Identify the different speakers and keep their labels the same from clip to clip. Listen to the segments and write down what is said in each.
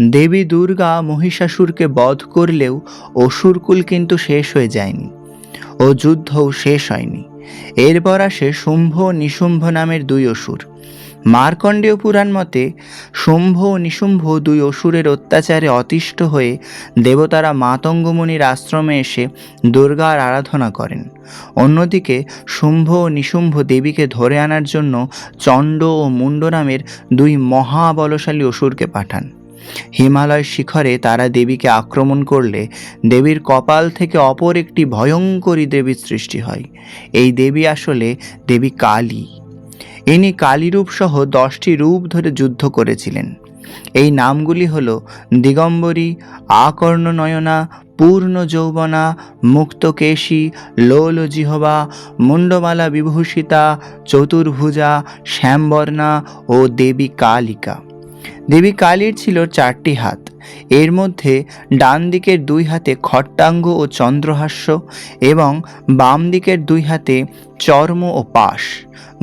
Speaker 1: দেবী দুর্গা মহিষাসুরকে বধ করলেও অসুরকুল কিন্তু শেষ হয়ে যায়নি ও যুদ্ধও শেষ হয়নি। এরপর আসে শুম্ভ নিশুম্ভ নামের দুই অসুর। মার্কণ্ডেয় পুরাণ মতে শুম্ভ ও নিশুম্ভ দুই অসুরের অত্যাচারে অতিষ্ঠ হয়ে দেবতারা মাতঙ্গমণির আশ্রমে এসে দুর্গার আরাধনা করেন। অন্যদিকে শুম্ভ ও নিশুম্ভ দেবীকে ধরে আনার জন্য চণ্ড ও মুন্ড নামের দুই মহাবলশালী অসুরকে পাঠান। হিমালয় শিখরে তারা দেবীকে আক্রমণ করলে দেবীর কপাল থেকে অপর একটি ভয়ঙ্করী দেবীর সৃষ্টি হয়। এই দেবী আসলে দেবী কালী। ইনি কালীরূপ সহ দশটি রূপ ধরে যুদ্ধ করেছিলেন। এই নামগুলি হল দিগম্বরী, আকর্ণনয়না পূর্ণ যৌবনা মুক্তকেশী লোল জিহবা মুন্ডমালা বিভূষিতা, চতুর্ভুজা, শ্যামবর্ণা ও দেবী কালিকা। দেবী কালীর ছিল চারটি হাত। এর মধ্যে ডান দিকের দুই হাতে খট্টাঙ্গ ও চন্দ্রহাস্য এবং বাম দিকের দুই হাতে চর্ম ও পাশ।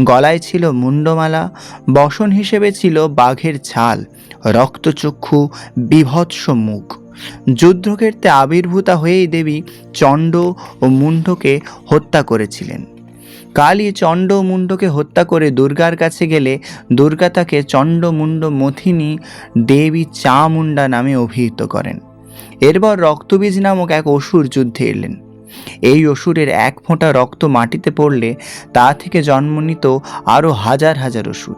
Speaker 1: গলায় ছিল মুন্ডমালা বসন হিসেবে ছিল বাঘের ছাল, রক্তচক্ষু, বিভৎস মুখ। যুদ্ধক্ষেত্রে আবির্ভূতা হয়েই দেবী চণ্ড ও মুন্ডকে হত্যা করেছিলেন। কালী চণ্ড ও মুন্ডকে হত্যা করে দুর্গার কাছে গেলে দুর্গা তাকে চণ্ডমুণ্ড মথিনী দেবী চামুণ্ডা নামে অভিহিত করেন। এরপর রক্তবীজ নামক এক অসুর যুদ্ধে এলেন। এই অসুরের এক ফোঁটা রক্ত মাটিতে পড়লে তা থেকে জন্ম নিত আরও হাজার হাজার অসুর।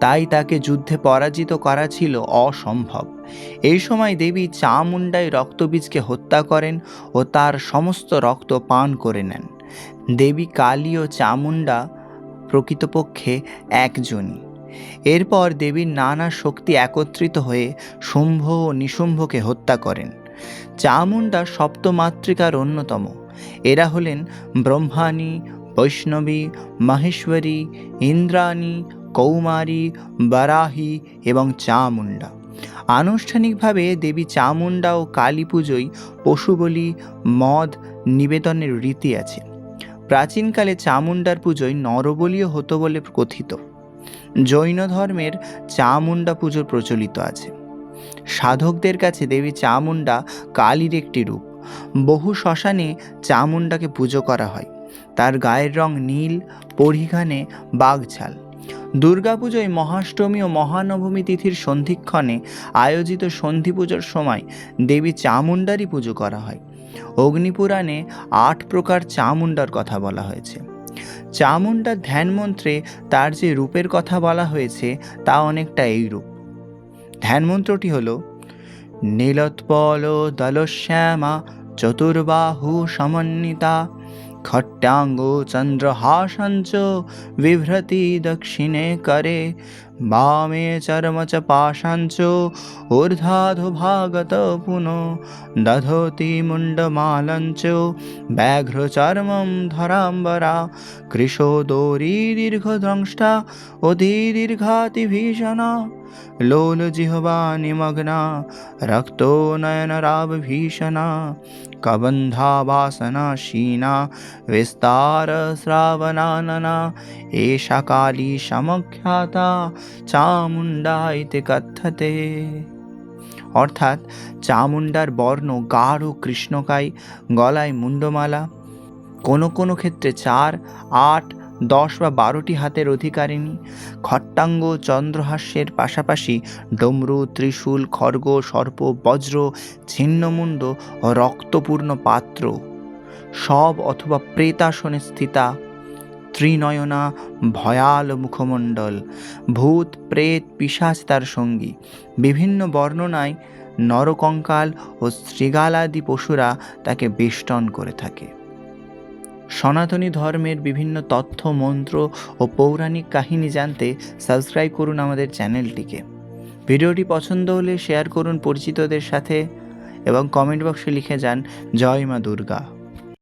Speaker 1: তাই তাকে যুদ্ধে পরাজিত করা ছিল অসম্ভব। এই সময় দেবী চামুণ্ডাই রক্তবীজকে হত্যা করেন ও তার সমস্ত রক্ত পান করে নেন। দেবী কালী ও চামুণ্ডা প্রকৃতপক্ষে একজনই। এরপর দেবীর নানা শক্তি একত্রিত হয়ে শুম্ভ ও নিশুম্ভকে হত্যা করেন। চামুণ্ডা সপ্তমাতৃকার অন্যতম। এরা হলেন ব্রহ্মাণী, বৈষ্ণবী, মাহেশ্বরী, ইন্দ্রাণী, কৌমারী, বারাহী এবং চামুণ্ডা। আনুষ্ঠানিকভাবে দেবী চামুণ্ডা ও কালী পুজোয় পশু মদ নিবেদনের রীতি আছে। প্রাচীনকালে চামুণ্ডার পুজোয় নরবলীয় হতো বলে কথিত। জৈন ধর্মের চামুণ্ডা পুজো প্রচলিত আছে। সাধকদের কাছে দেবী চামুণ্ডা কালীর একটি রূপ। বহু শ্মশানে চামুণ্ডাকে পুজো করা হয়। তার গায়ের রং নীল, পরিঘানে বাঘঝাল। দুর্গাপুজোয় মহাষ্টমী ও মহানবমী তিথির সন্ধিক্ষণে আয়োজিত সন্ধি পুজোর সময় দেবী চামুণ্ডারই পুজো করা হয়। অগ্নিপুরাণে আট প্রকার চামুণ্ডার কথা বলা হয়েছে। চামুণ্ডার ধ্যান মন্ত্রে তার যে রূপের কথা বলা হয়েছে, তা অনেকটা এই রূপ ধ্যান মন্ত্রটি হল, নীলোৎপল দলশ্যামা চতুর্বাহু সমন্বিতা, খট্টাঙ্গ চন্দ্রহাসঞ্চ বিভ্রতি দক্ষিণে করে वामे चर्म च पाशाञ्च ऊर्ध्वाधुभागत पुनः दधोति मुण्डमालञ्च व्याघ्रचर्मं धराम्बरा कृशोदोरी दीर्घद्रंष्टा अतिदीर्घातिभीषणा लोलजिह्वा निमग्ना रक्तो नयनरावभीषणा कबन्धावासना शीना विस्तारश्रावणानना एषा काली समख्याता চামুণ্ডা ইতি কথ্যতে অর্থাৎ চামুণ্ডার বর্ণ গাঢ় কৃষ্ণকায় গলায় মুন্ডমালা কোনো কোনো ক্ষেত্রে চার, আট, দশ বা বারোটি হাতের অধিকারিণী। খট্টাঙ্গ চন্দ্রহাস্যের পাশাপাশি ডমরু, ত্রিশূল, খর্গ, সর্প, বজ্র, ছিন্নমুণ্ড ও রক্তপূর্ণ পাত্র। সব অথবা প্রেতাসনে স্থিতা। ত্রিনয়না, ভয়াল মুখমণ্ডল, ভূত, প্রেত, পিশাচ তার সঙ্গী। বিভিন্ন বর্ণনায় নরকঙ্কাল ও শৃগালাদি পশুরা তাকে বেষ্টন করে থাকে। সনাতনী ধর্মের বিভিন্ন তথ্য, মন্ত্র ও পৌরাণিক কাহিনী জানতে সাবস্ক্রাইব করুন আমাদের চ্যানেলটিকে। ভিডিওটি পছন্দ হলে শেয়ার করুন পরিচিতদের সাথে এবং কমেন্ট বক্সে লিখে যান, জয় মা দুর্গা।